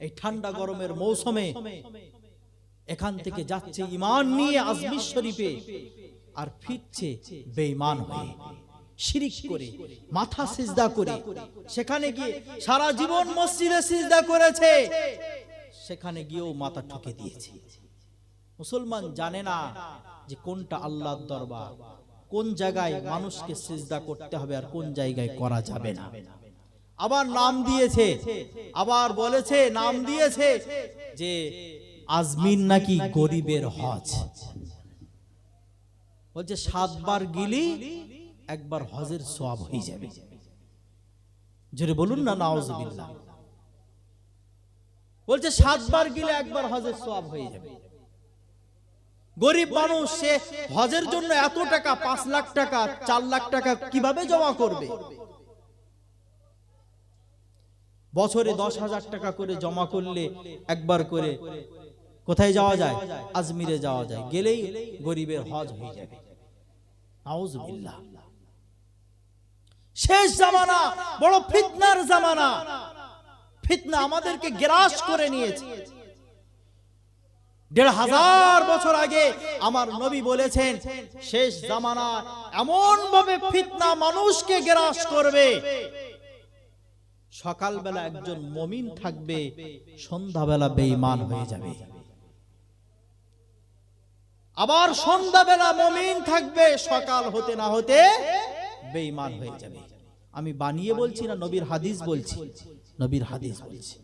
এই ঠান্ডা গরমের মৌসুমে এখান থেকে যাচ্ছে ইমান নিয়ে আজমির শরীফে আর ফিরছে বেঈমান হয়ে। শিরিক করে মাথা সিজদা করে। সেখানে গিয়ে সারা জীবন মসজিদে সিজদা করেছে। সেখানে গিয়েও মাথা ঠুকে দিয়েছে। মুসলমান জানে না যে কোনটা আল্লাহর দরবার। কোন জায়গায় মানুষকে সিজদা করতে হবে আর কোন জায়গায় করা যাবে না। আবার নাম দিয়েছে। আবার বলেছে নাম দিয়েছে যে আজমিন নাকি গরিবের হজ। বলছে সাতবার গিলি একবার হজের সওয়াব হয়ে যাবে। জোরে বলুন না নাউজুবিল্লাহ বলছে সাতবার গিলে একবার হজের সওয়াব হয়ে যাবে। গরিব মানুষ সে হজের জন্য এত টাকা পাঁচ লাখ টাকা চার লাখ টাকা কীভাবে জমা করবে? বছরে দশ হাজার টাকা করে জমা করলে একবার করে কোথায় যাওয়া যায়? আজমিরে যাওয়া যায়। গেলেই গরিবের হজ হয়ে যাবে। শেষ জামানা, বড় ফিতনার জামানা। ফিতনা আমাদেরকে গ্রাস করে নিয়েছে। দেড় হাজার বছর আগে আমার নবী বলেছেন, শেষ জামানা এমন ভাবে ফিতনা মানুষকে গ্রাস করবে সকালবেলা একজন মমিন থাকবে সন্ধ্যাবেলা বেঈমান হয়ে যাবে। আবার সন্ধ্যাবেলা মমিন থাকবে সকাল হতে না হতে বেঈমান হয়ে যাবে। আমি বানিয়ে বলছি না নবীর হাদিস বলছি। নবীর হাদিস বলছি।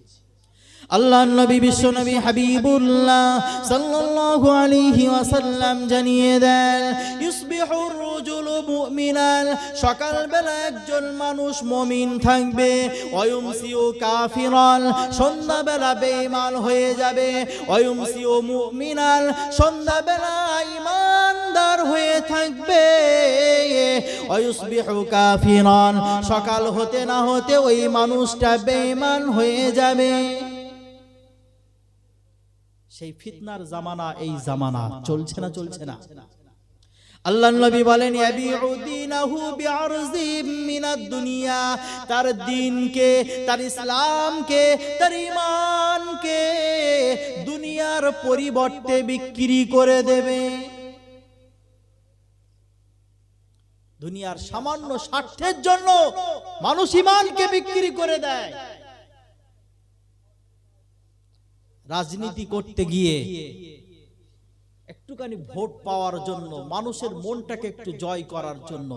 আল্লাহ নবী বিশ্ব নবী হাবিবুল্লাহ সাল্লাল্লাহু আলাইহি ওয়াসাল্লাম জানিয়ে দেন ইউসবিহুর রাজুলু মুমিনান, সকালবেলা একজন মানুষ মুমিন থাকবে ওয়ুমসিউ কাফিরান, সন্ধ্যাবেলা বেঈমান হয়ে যাবে ওয়ুমসিউ মুমিনান, সন্ধ্যাবেলা ঈমানদার হয়ে থাকবে ওয়ুসবিহু কাফিরান, সকাল হতে না হতে ওই মানুষটা বেঈমান হয়ে যাবে। সেই ফিতনার জামানা এই জামানা, চলছে না চলছে না। আল্লাহ তার দিনকে, তার ইসলামকে, তার ঈমানকে দুনিয়ার পরিবর্তে বিক্রি করে দেবে। দুনিয়ার সামান্য স্বার্থের জন্য মানুষ ঈমানকে বিক্রি করে দেয়। রাজনীতি করতে গিয়ে একটুখানি ভোট পাওয়ার জন্য, মানুষের মনটাকে একটু জয় করার জন্য।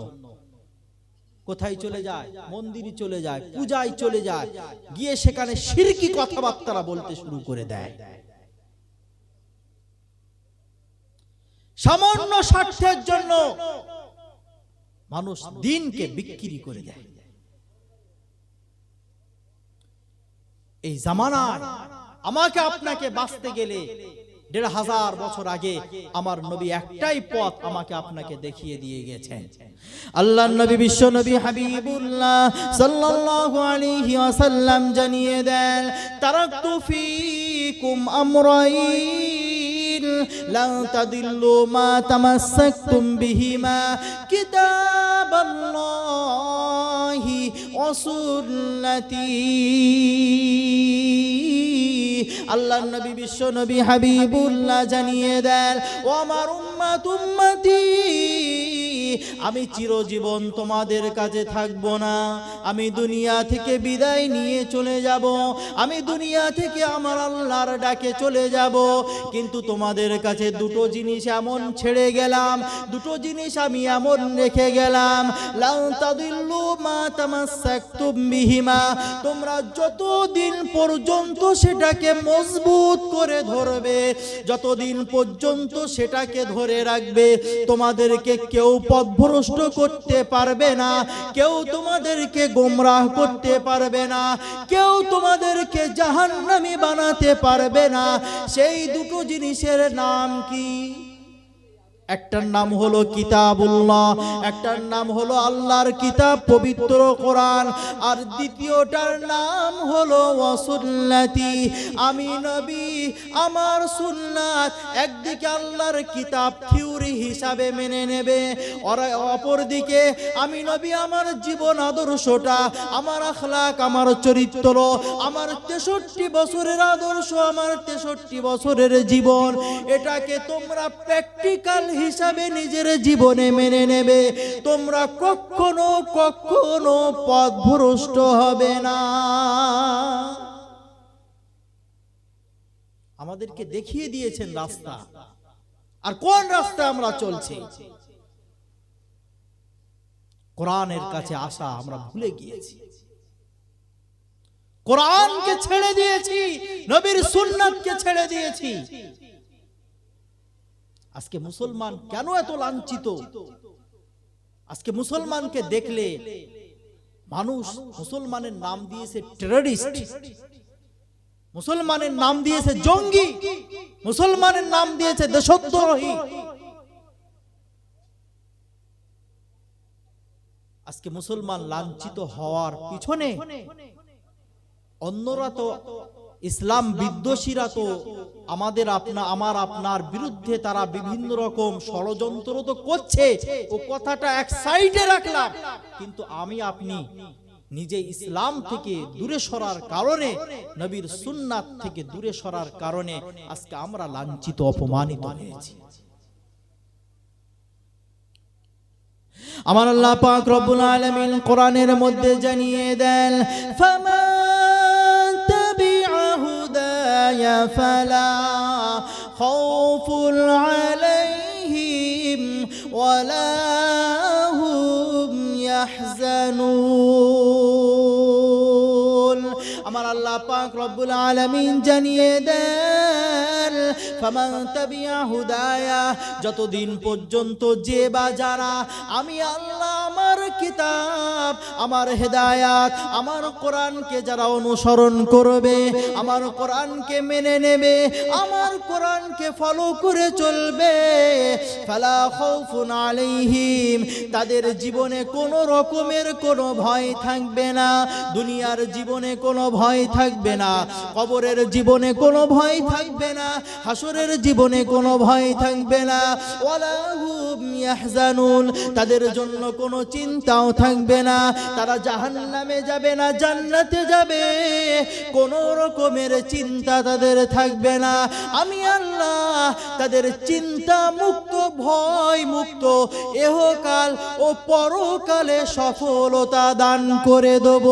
কোথায় চলে যায়? মন্দিরে চলে যায়, পূজায় চলে যায়। গিয়ে সেখানে সিরকি কথাবার্তা বলতে শুরু করে দেয়। সামান্য স্বার্থের জন্য মানুষ দিনকে বিক্রি করে দেয়। এই জামানায় আমাকে আপনাকে বাঁচতে গেলে দেড় হাজার বছর আগে আমার নবী একটাই পথ আমাকে আপনাকে দেখিয়ে দিয়ে গেছেন। আল্লাহ নবী, বিশ্ব নবী হাবিবুল্লাহ সাল্লাল্লাহু আলাইহি ওয়াসাল্লাম জানিয়ে দেন, তারাকতু ফিকুম আমরাইন, লা তাদিল্লু মা তামাসসাকতুম বিহিমা কিতাবাল্লাহি ওয়া সুন্নতি। আল্লাহ নবী, বিশ্ব নবী হাবিবুল্লাহ জানিয়ে দেন, ও আমার উম্মাত, উম্মতি, আমি চিরজীবন তোমাদের কাছে থাকব না। আমি দুনিয়া থেকে বিদায় নিয়ে চলে যাব। আমি দুনিয়া থেকে আমার আল্লাহর ডাকে চলে যাব। কিন্তু তোমাদের কাছে দুটো জিনিস এমন ছেড়ে গেলাম, দুটো জিনিস আমি এমন রেখে গেলাম। তোমরা যতদিন পর্যন্ত সেটাকে মজবুত করে ধরবে। যতদিন পর্যন্ত সেটাকে ধরে রাখবে, তোমাদেরকে কেউ পথভ্রষ্ট করতে পারবে না, কেউ তোমাদেরকে গোমরাহ করতে পারবে না, কেউ তোমাদেরকে জাহান্নামি বানাতে পারবে না। সেই দুটো জিনিসের নাম কি? একটার নাম হলো কিতাবুল্লাহ, একটার নাম হলো আল্লাহর কিতাব, পবিত্র কোরআন। আর দ্বিতীয়টার নাম হলো ওয়াসুল্লাতি। আমি নবী আমার সুন্নাত একদিকে আল্লাহর কিতাব থিওরি হিসাবে মেনে নেবে অপরদিকে আমি নবী আমার জীবন আদর্শটা, আমার আখলাক, আমার চরিত্র, আমার তেষট্টি বছরের আদর্শ, আমার তেষট্টি বছরের জীবন, এটাকে তোমরা প্র্যাকটিক্যাল হিসাবে নিজের জীবনে মেনে নেবে, তোমরা কখনো কখনো পথভ্রষ্ট হবে না। আমাদেরকে দেখিয়ে দিয়েছেন রাস্তা। আর কোন রাস্তা আমরা চলছি? কোরআনের কাছে আসা আমরা ভুলে গিয়েছি। কোরআনকে ছেড়ে দিয়েছি নবীর সুন্নাতকে ছেড়ে দিয়েছি। আজকে মুসলমান কেন এত লাঞ্ছিত? আজকে মুসলমানকে দেখলে মানুষ মুসলমানের নাম দিয়েছে টেররিস্ট মুসলমানের নাম দিয়েছে জঙ্গি, মুসলমানের নাম দিয়েছে দেশদ্রোহী। আজকে মুসলমান লাঞ্ছিত হওয়ার পিছনে অন্যরা তো ইসলাম বিদ্বেষীরা তো আমাদের আপনা আমার আপনার বিরুদ্ধে তারা বিভিন্ন রকম ষড়যন্ত্র তো করছে। ও কথাটা এক সাইডে রাখলাম। কিন্তু আমি আপনি নিজে ইসলাম থেকে দূরে সরার কারণে, নবীর সুন্নাত থেকে দূরে সরার কারণে আজকে আমরা লাঞ্ছিত, অপমানিত হয়েছি। আমার আল্লাহ পাক রব্বুল আলামিন কোরআনের মধ্যে জানিয়ে দেন ফামান তাবিআ হুদায়া ফালা খাউফুন আলাইহিম ওয়ালা ইয়াহজানুন। আমার আল্লাহ পাক রব্বুল আলামিন জানিয়ে দেন। ফামান তাবিআ হুদায়া যতদিন পর্যন্ত যে বা যারা, আমি আল্লাহ আমার কিতাব, আমার হেদায়াত, আমার কোরআনকে যারা অনুসরণ করবে, আমার কোরআনকে মেনে নেবে, আমার কোরআনকে ফলো করে চলবে, ফালা খাউফুন আলাইহিম, তাদের জীবনে কোনো রকমের কোনো ভয় থাকবে না, দুনিয়ার জীবনে কোনো ভয় থাকবে না, কবরের জীবনে কোনো ভয় থাকবে না হাসরের জীবনে কোনো ভয় থাকবে না। তাদের জন্য কোনো চিন্তাও থাকবে না। তারা জাহান্নামে যাবে না, জান্নাতে যাবে। কোনো রকমের চিন্তা তাদের থাকবে না। আমি আল্লাহ তাদের চিন্তা মুক্ত, ভয় মুক্ত, এহকাল ও পরকালে সফলতা দান করে দেব।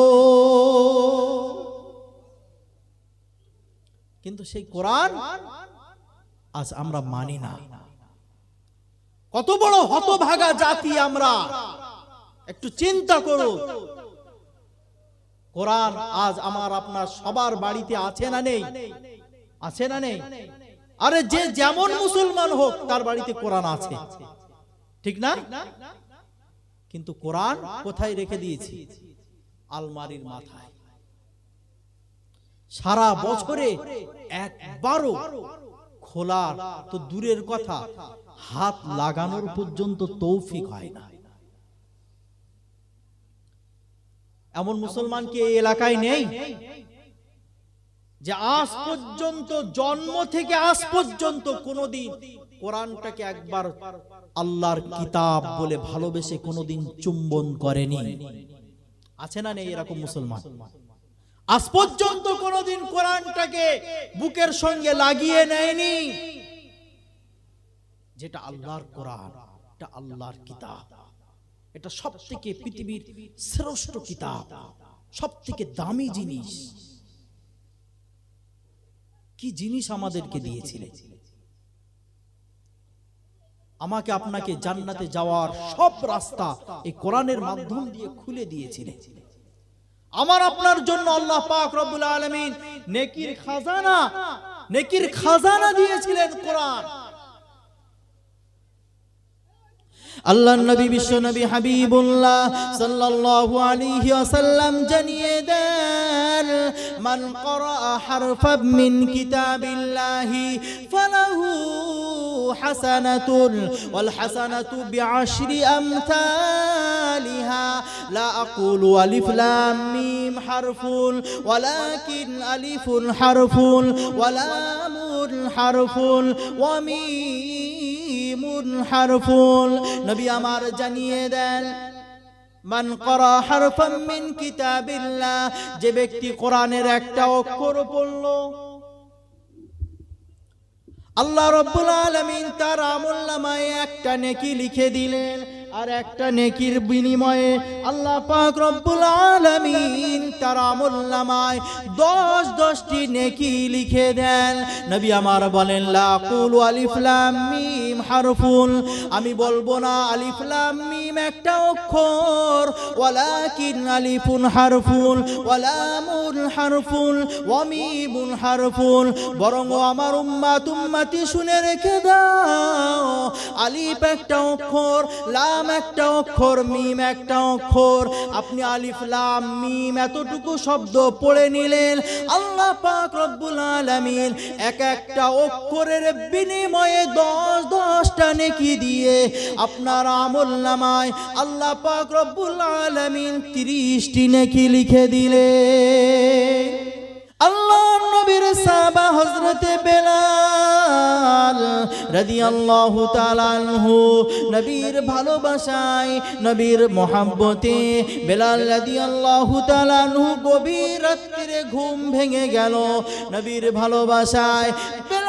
কিন্তু সেই কোরআন আজ আমরা মানি না। কত বড় হতভাগা জাতি আমরা। একটু চিন্তা করো। কোরআন আজ আমার আপনার সবার বাড়িতে আছে না নেই? আছে না নেই? আরে যে যেমন মুসলমান হোক, তার বাড়িতে কোরআন আছে। ঠিক না? কিন্তু কোরআন কোথায় রেখে দিয়েছি? আলমারির মাথায়। সারা বছরে একবারও খোলা, তো দূরের কথা, হাত লাগানোর পর্যন্ত তৌফিক হয় না। এমন মুসলমান কি এই এলাকায় নেই যে আজ পর্যন্ত, জন্ম থেকে আজ পর্যন্ত কোনোদিন কোরআনটাকে একবার আল্লাহর কিতাব বলে ভালোবেসে কোনোদিন চুম্বন করেনি। আছে না নেই এরকম মুসলমান? আজ পর্যন্ত কোনোদিন কোরআনটাকে বুকের সঙ্গে লাগিয়ে নেয়নি। যেটা আল্লাহর কোরআন, এটা আল্লাহর কিতাব। এটা সব থেকে পৃথিবীর শ্রেষ্ঠ কিতাব সব থেকে দামি জিনিস। কি জিনিস আমাদেরকে দিয়েছিলেন আমাকে আপনাকে জান্নাতে যাওয়ার সব রাস্তা এই কোরআনের মাধ্যম দিয়ে খুলে দিয়েছিলেন আমার আপনার জন্য আল্লাহ পাক রব্বুল আলামিন নেকির খাজানা নেকির খাজানা দিয়েছিলেন কোরআন। আল্লাহ নবী, বিশ্ব নবী হাবিবুল্লাহ সাল্লাল্লাহু আলাইহি ওয়াসাল্লাম জানিয়ে দেন, মান করা হারফাম মিন কিতাবিল্লাহি ফালাহু حسنة والحسنة بعشر أمثالها لا أقول ألف لام ميم حرف ولكن ألف حرف ولام حرف وميم حرف نبي أمار জানিয়ে দেন মান করা হারফাম মিন কিতাবিল্লাহ যে ব্যক্তি কোরআনের একটা অক্ষর পড়ল আল্লাহ রব্বুল আলমিন তার আমলনামায় একটা নেকি লিখে দিলেন। আর একটা নেকির বিনিময়ে আল্লাহ পাক রব্বুল আলামিন তার আমলনামায় দশ দশটি নেকি লিখে দেন। নবী আমার বলেন লাকুল আলিফ লাম মিম হারফুল আমি বলব না আলিফ লাম মিম একটা অক্ষর, ওয়ালাকিন আলিফুন হারফুল ওয়ালামুন হারফুল ওয়ামিমুন হারফুল বরং আমার উম্মাত উম্মতি শুনে রেখে দাও, আলিফ একটা অক্ষর, লাম একটা অক্ষর, মিম একটা অক্ষর। আপনি আলিফ, লাম, মিম এতটুকু শব্দ পড়ে নিলেন। আল্লাহ পাক রব্বুল আলামিন এক একটা অক্ষরের বিনিময়ে দশ দশটা নেকি দিয়ে আপনার আমল নামায় আল্লাহ পাক রব্বুল আলামিন তিরিশটি নেকি লিখে দিলে আল্লাহ নবীর সাহাবা হজরতে বেলাল রাদিয়াল্লাহু তাআলা আনহু, নবীর ভালোবাসায়, নবীর মহাব্বতে বেলাল রাদিয়াল্লাহু তাআলা আনহু গভীর রাত্রিরে ঘুম ভেঙে গেল। নবীর ভালোবাসায় বেলাল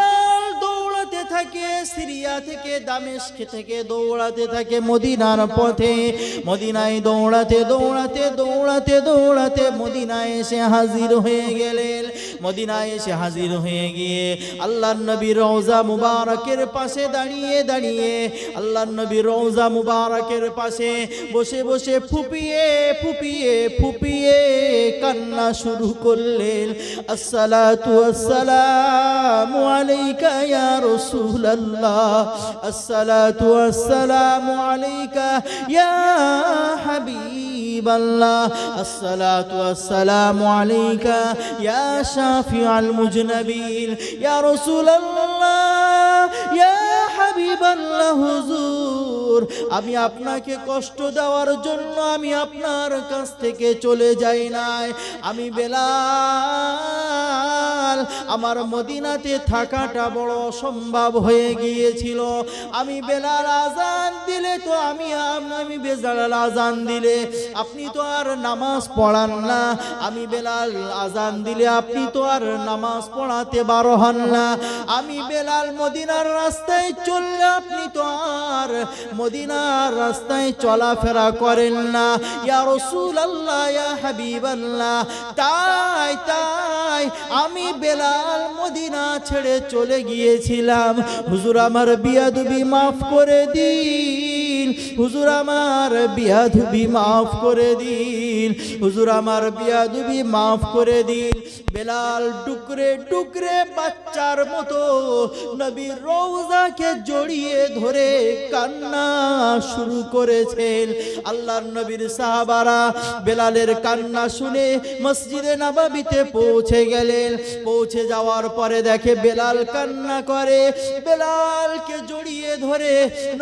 থাকে, সিরিয়া থেকে, দামেস্ক থেকে, দৌড়াতে থাকে মদিনার পথে। মদিনায় দৌড়াতে দৌড়াতে দৌড়াতে দৌড়াতে মদিনায় এসে হাজির হয়ে গেলেন। মদিনায় এসে হাজির হয়ে গিয়ে আল্লাহ নবী রওজা মুবারকের পাশে দাঁড়িয়ে দাঁড়িয়ে আল্লাহ নবী রওজা মুবারকের পাশে বসে বসে ফুপিয়ে ফুপিয়ে ফুপিয়ে কান্না শুরু করলেন। আসসালাতু আসসালামু আলাইকা ইয়া রাসূলুল্লাহ, আসসালাতু আসসালামু আলাইকা ইয়া হাবিবাল্লাহ, আসসালাতু আসসালামু আলাইকা ইয়া শাফিআল মুজনাবিন, ইয়া রাসূলুল্লাহ, ইয়া হাবিবাল্লাহ হুজুর। আমি আপনাকে কষ্ট দেওয়ার জন্য আমি আপনার কাছ থেকে চলে যাই নাই। আমি বেলাল আমার মদিনাতে থাকাটা বড় অসম্ভব হয়ে গিয়েছিল। আমি বেলাল আজান দিলে তো আমি আমি বেজাল আজান দিলে। আপনি তো আর নামাজ পড়ান না। আমি বেলাল আজান দিলে আপনি তো আর নামাজ পড়াতে বারো হন না। আমি বেলাল মদিনার রাস্তায় চললে আপনি তো আর মদিনার রাস্তায় চলাফেরা করেন না। ইয়া রসুল আল্লাহ ইয়া হাবিব আল্লাহ তাই তাই আমি বেলাল মদিনা ছেড়ে চলে গিয়েছিলাম। হুজুর আমার বিয়াদুবি মাফ করে দিন। হুজুর আমার বিয়াদুবি মাফ করে দিন। হুজুর আমার বিয়াদুবি মাফ করে দিন। বেলাল টুকরে টুকরে বাচ্চার মতো নবীর রওজাকে জড়িয়ে ধরে কান্না শুরু করেছেন। আল্লাহর নবীর সাহাবারা বেলালের কান্না শুনে মসজিদে নবাবিতে পৌঁছে গেলেন। পৌঁছে যাওয়ার পরে দেখে বেলাল কান্না করে। বেলালকে জড়িয়ে ধরে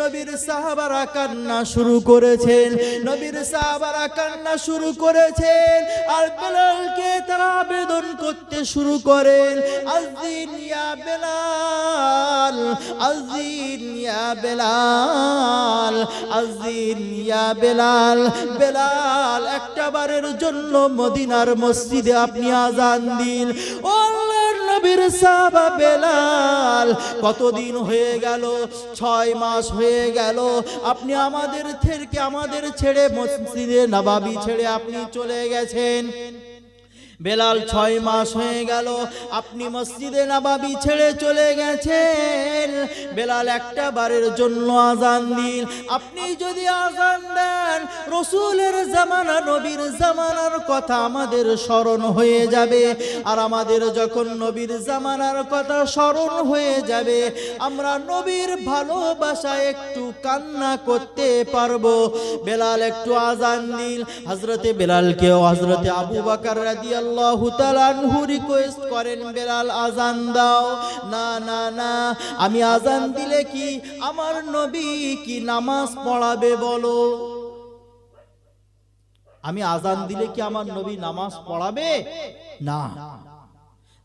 নবীর সাহাবারা কান্না শুরু করেছেন। নবীর সাহাবারা কান্না শুরু করেছেন আর বেলালকে তারা আবেদন করতে শুরু করেন। আজদিন ইয়া বেলাল আজদিন ইয়া বেলাল আজদিন ইয়া বেলাল। বেলাল একটা বারের জন্য মদিনার মসজিদে আপনি আজান দিন। ও নবীর সাহাবা বেলাল। কতদিন হয়ে গেল? ছয় মাস হয়ে গেল। আপনি আমাদের থেকে আমাদের ছেড়ে মসজিদে নবাবি ছেড়ে আপনি চলে গেছেন। বেলাল ছয় মাস হয়ে গেল। আপনি মসজিদে নাবাবি ছেড়ে চলে গেছেন। বেলাল একটা বারের জন্য আজান দিন। আপনি যদি আজান দেন, রসুলের জামানা, নবীর জামানার কথা আমাদের স্মরণ হয়ে যাবে। আর আমাদের যখন নবীর জামানার কথা স্মরণ হয়ে যাবে, আমরা নবীর ভালোবাসা একটু কান্না করতে পারব। বেলাল একটু আজান দিন। হজরতে বেলালকেও হজরতে আবু বাকার রাদিয়াল্লাহু আজান আমি আজান দিলে কি আমার নবী কি নামাজ পড়াবে বলো? আমি আজান দিলে কি আমার নবী নামাজ পড়াবে? না।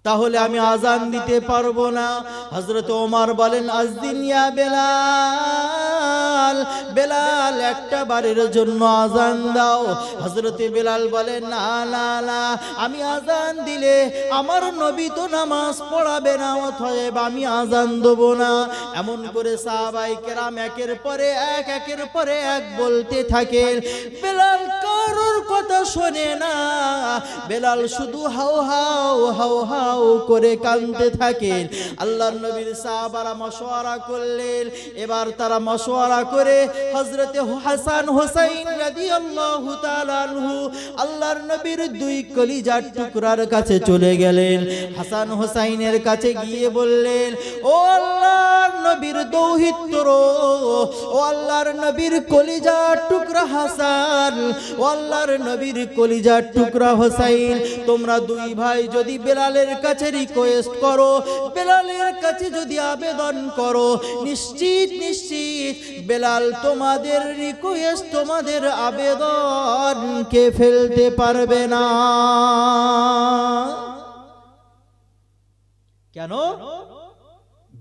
তাহলে আমি আজান দিতে পারব না। হজরত ওমার বলেন, আজদিন ইয়া বেলাল বেলাল, একটা বারের জন্য আজান দাও। হজরতে বেলাল বলেন, না না না, আমি আজান দিলে আমার নবী তো নামাজ পড়াবে না অথব আমি আজান দেবো না। এমন করে সাহাবাই কেরাম একের পরে এক, একের পরে এক বলতে থাকেন, বেলাল কারোর শোনে না। বেলাল শুধু হাও হাও হাও হাও করে কাঁদতে থাকেন। আল্লাহ নবীর সাহাবারা মশওয়ারা করলেন। এবার তারা মশওয়ারা করে হযরতে হাসান হোসাইন রাদিয়াল্লাহু তাআলা আনহু আল্লাহর নবীর দুই কলিজার টুকরার কাছে চলে গেলেন। হাসান হোসাইনের কাছে গিয়ে বললেন, ও আল্লাহর নবীর দৌহিত্র, ও আল্লাহর নবীর কলিজার টুকরা হাসান, ও আল্লাহর নবীর কলিজার টুকরা হোসাইন, তোমরা দুই ভাই যদি বেলালের কাছে রিকোয়েস্ট করো, বেলালের কাছে যদি আবেদন করো, নিশ্চিত নিশ্চিত বেলাল তোমাদের রিকোয়েস্ট তোমাদের আবেদনকে ফেলতে পারবে না। কেন?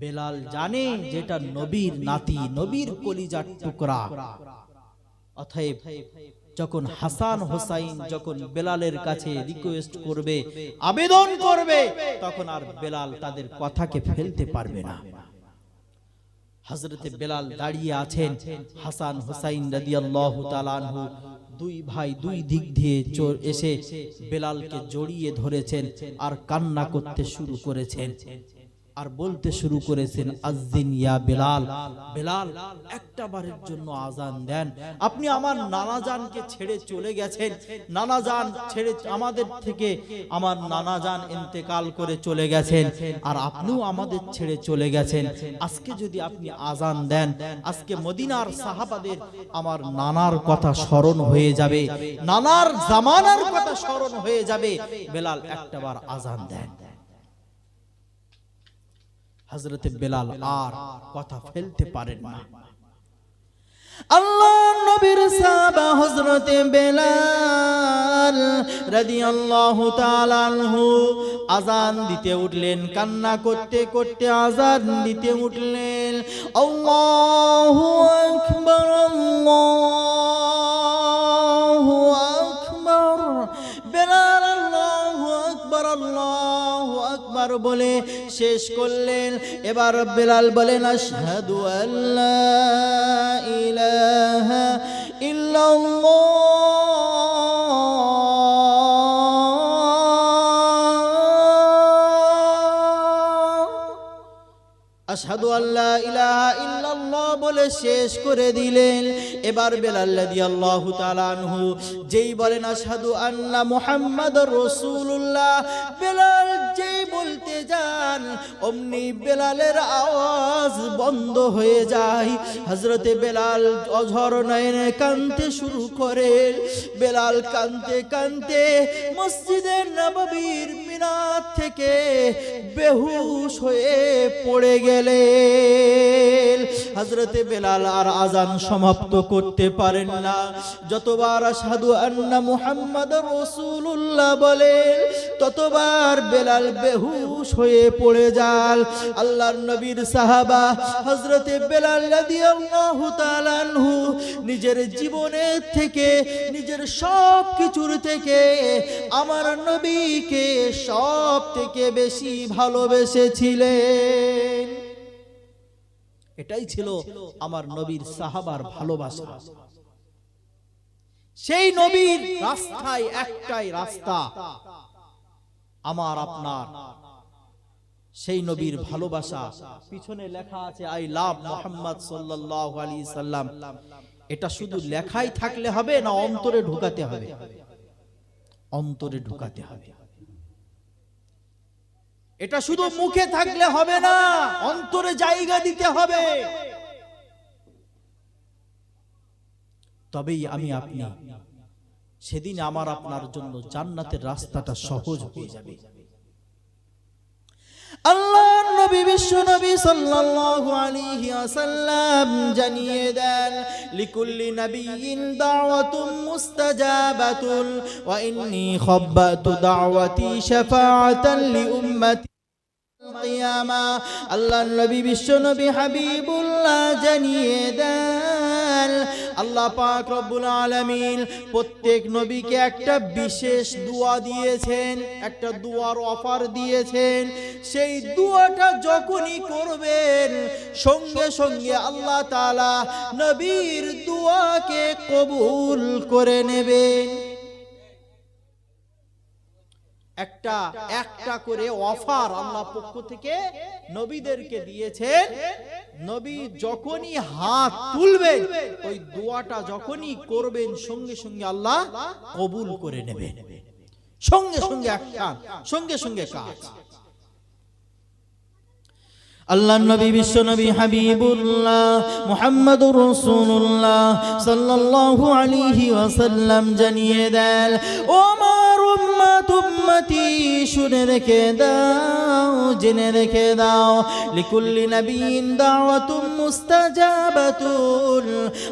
বেলাল জানে যেটা নবীর নাতি, নবীর কলিজার টুকরা। অতএব যখন হাসান হোসাইন যখন বেলালের কাছে রিকোয়েস্ট করবে আবেদন করবে তখন আর বেলাল তাদের কথাকে ফেলতে পারবে না। হজরতে বেলাল দাঁড়িয়ে আছেন হাসান হোসাইন রাদিয়াল্লাহু তাআলা আনহু দুই ভাই দুই দিক দিয়ে চোর এসে বেলালকে জড়িয়ে ধরেছেন আর কান্না করতে শুরু করেছেন। আর বলতে শুরু করেছেন, আজদিন ইয়া বেলাল। বেলাল, একটা বারের জন্য আজান দেন। আপনি আমার নানাজানকে ছেড়ে চলে গেছেন। নানাজান ছেড়ে আমাদের থেকে আমার নানাজান ইন্তেকাল করে চলে গেছেন। আর আপনিও আমাদের ছেড়ে চলে গেছেন। আজকে যদি আপনি আজান দেন, আজকে মদিনার সাহাবাদের আমার নানার কথা স্মরণ হয়ে যাবে। নানার জামানার কথা স্মরণ হয়ে যাবে। বেলাল একটাবার আজান দেন। হজরতে বেলাল আর কথা ফেলতে পারেন না। আল্লাহ নবীর সাহাবা হযরতে বেলাল রাদিয়াল্লাহু তাআলা আনহু আজান দিতে উঠলেন, কান্না করতে করতে আজান দিতে উঠলেন। আল্লাহু আকবার আল্লাহু আকবার। আকবার, আল্লাহু আকবার বলে শেষ করলেন। এবার বেলাল বলেন, আশহাদু আল্লাহ ইলাহা ইল্লাল্লাহ। আশহাদু আল্লাহ ইলাহা ইল্লাল্লাহ বলে শেষ করে দিলেন। এবার বেলাল রাদিয়াল্লাহু তাআলা আনহু যেই বলেন মুহাম্মাদুর রাসূলুল্লাহ। বেলাল যেই বলতে যান, অমনি বেলালের আওয়াজ বন্ধ হয়ে যায়। হযরতে বেলাল অঝর নয়নে কাঁদতে শুরু করে বেলাল কাঁদতে কাঁদতে মসজিদের নববীর মিনার থেকে বেহুশ হয়ে পড়ে গেলেন। হজরতে বেলাল আর আজান সমাপ্ত করতে পারেন না। যতবার আসাদু আন্না মুহাম্মদ রসুল্লাহ বলেন ততবার বেলাল বেহুশ হয়ে পড়ে যান। আল্লাহর নবীর সাহাবা হজরতে বেলাল নিজের জীবনের থেকে, নিজের সব কিছুর থেকে আমার নবীকে সব থেকে বেশি ভালোবেসেছিলেন। এটাই ছিল আমার নবীর সাহাবার ভালোবাসা। সেই নবীর রাস্তায় একটাই রাস্তা। আমার আপনার। সেই নবীর ভালোবাসা। পিছনে লেখা আছে আই লাভ মোহাম্মদ সাল্লাল্লাহু আলাইহি সাল্লাম। এটা শুধু লেখাই থাকলে হবে না অন্তরে ঢুকাতে হবে। অন্তরে ঢুকাতে হবে। এটা শুধু মুখে থাকলে হবে না অন্তরে জায়গা দিতে হবে। তবেই আমি আপনি। সেদিন আমার আপনার জন্য জান্নাতের রাস্তাটা সহজ হয়ে যাবে। আল্লাহর নবী বিশ্ব নবী সাল্লাল্লাহু আলাইহি ওয়াসাল্লাম জানিয়ে দেন লিকুল্লি নাবিয়িন দাওয়াতুম মুস্তাজাবাতুল ওয়া ইন্নী খাব্বাতু দাওয়াতি শাফাআতান লি উম্মতি। আল্লাহ নবী বিশ্ব নবী হাবিবুল্লাহ জানিয়ে দেন, আল্লাহ পাক রব্বুল আলামিন প্রত্যেক নবীকে একটা বিশেষ দোয়া দিয়েছেন, একটা দুয়ার অফার দিয়েছেন। সেই দুয়াটা যখনই করবেন, সঙ্গে সঙ্গে আল্লাহ তাআলা নবীর দুয়াকে কবুল করে নেবেন। একটা একটা করে অফার আল্লাহ পক্ষ থেকে নবীদেরকে দিয়েছেন। নবী যখনই হাত তুলবেন ওই দোয়াটা যখনই করবেন সঙ্গে সঙ্গে আল্লাহ কবুল করে নেবেন। সঙ্গে সঙ্গে একটা সঙ্গে সঙ্গে কাজ। আল্লাহ নবী, বিশ্ব নবী হাবিবুল্লাহ মুহাম্মাদুর রাসূলুল্লাহ সাল্লাল্লাহু আলাইহি ওয়াসাল্লাম জানিয়ে দেন, ও আমার উম্মত, উম্মতি, শুনে রেখে দাও, জেনে রেখে দাও, লিকুল্লি নবীন দাওয়াতুম মুস্তাজাবাতুল।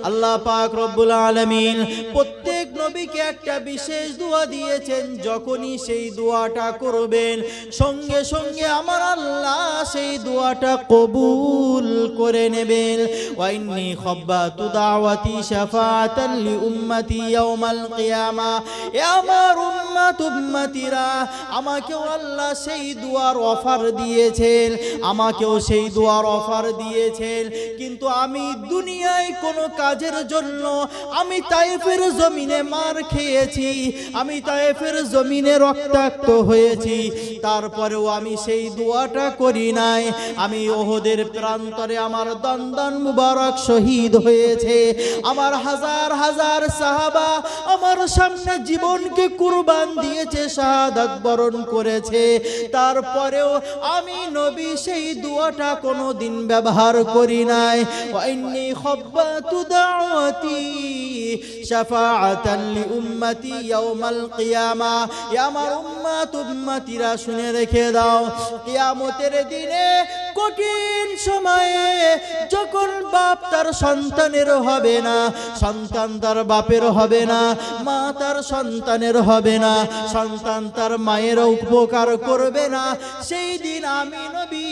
আল্লাহ পাক রব্বুল আলামিন প্রত্যেক নবীকে একটা বিশেষ দোয়া দিয়েছেন, যখনই সেই দোয়াটা করবেন, সঙ্গে সঙ্গে আমার আল্লাহ সেই দোয়াটা কবুল করে নেবেন। ওয়াইন্নি খাব্বাতু দাওয়াতি শাফাআতান লি উম্মতি ইয়াউমাল কিয়ামা। এ আমার উম্মত, উম্মতিরা, আমাকেও আল্লাহ সেই দুয়ার অফার দিয়েছেন। আমাকেও সেই দুয়ার অফার দিয়েছেন। কিন্তু আমি দুনিয়ায় কোনো কাজের জন্য, আমি তাইফের জমিনে মার খেয়েছি, আমি তাইফের জমিনে রক্তাক্ত হয়েছি। তারপরেও আমি সেই দোয়াটা করি নাই। আমি ওহদের প্রান্তরে আমার দন্দন মুবারক শহীদ হয়েছে। আমার হাজার হাজার সাহাবা আমার সামনে জীবনকে কুরবান দিয়েছে, শাহাদাত বরণ করেছে। তারপরেও আমি নবী সেই দুয়াটা কোনো দিন ব্যবহার করি নাই। ওয়াইন্নি খাব্বাতু দাওয়াতি শাফাআতান লি উম্মতি ইয়াউমাল কিয়ামা। এ আমার উম্মত উম্মতিরা শুনে রেখে দাও, কিয়ামতের দিনে কঠিন সময়ে যখন বাপ তার সন্তানের হবে না, সন্তান তার বাপের হবে না, মা তার সন্তানের হবে না, সন্তান তার মায়ের উপকার করবে না, সেই দিন আমি নবী,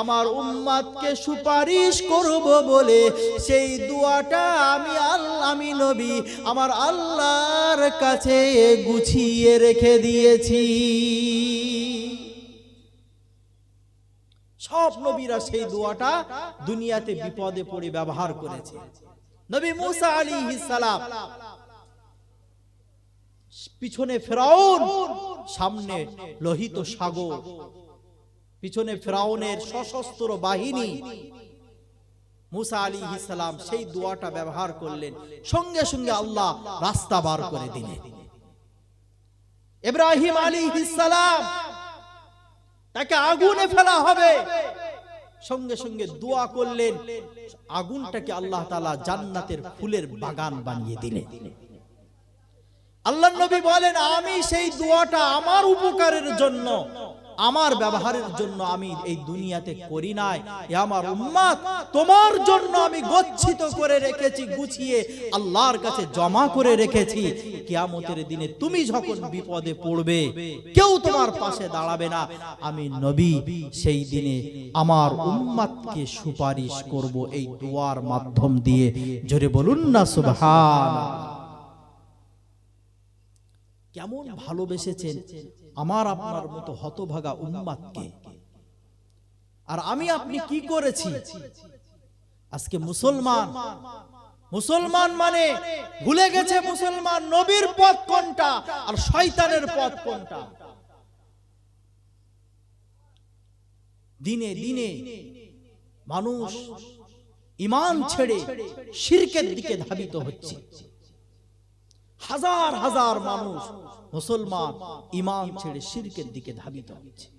আমার উম্মাদকে সুপারিশ করব বলে সেই দুয়াটা আমি আল্লাহ, আমি নবী, আমার আল্লাহর কাছে গুছিয়ে রেখে দিয়েছি। সব নবীরা সেই দোয়াটা দুনিয়াতে বিপদে পড়ে ব্যবহার করেছে। নবী মুসা আলী সালাম পিছনে ফেরাউন, সামনে লোহিত সাগর। পিছনে ফেরাউনের সশস্ত্র বাহিনী। মুসা আলী সালাম সেই দোয়াটা ব্যবহার করলেন। সঙ্গে সঙ্গে আল্লাহ রাস্তা বার করে দিলেন। ইব্রাহিম আলী সালাম তাকে আগুনে ফেলা হবে। সঙ্গে সঙ্গে দোয়া করলেন। আগুনটাকে আল্লাহ তালা জান্নাতের ফুলের বাগান বানিয়ে দিলেন। আল্লাহ নবী বলেন আমি সেই দোয়াটা আমার উপকারের জন্য আমার ব্যবহারের জন্য আমি এই দুনিয়াতে করি নাই। আমার উম্মাদ, তোমার জন্য আমি গচ্ছিত করে রেখেছি, গুছিয়ে আল্লাহর কাছে জমা করে রেখেছি। কিয়ামতের দিনে তুমি যখন বিপদে পড়বে, কেউ তোমার পাশে দাঁড়াবে না। আমি নবী, সেই দিনে আমার উম্মাদকে সুপারিশ করব এই দোয়ার মাধ্যম দিয়ে। জোরে বলুন না সুবহান কেমন ভালোবেসেছেন? আমার আপনার মতো হতভাগা উম্মাদকে। আর আমি আপনি কি করেছি? আজকে মুসলমান মুসলমান মানে ভুলে গেছে মুসলমান নবীর পথ কোনটা আর শয়তানের পথ কোনটা? দিনে দিনে মানুষ ইমান ছেড়ে শিরকের দিকে ধাবিত হচ্ছে। হাজার হাজার মানুষ মুসলমান ইমাম ছেড়ে শিরকের দিকে ধাবিত হচ্ছে।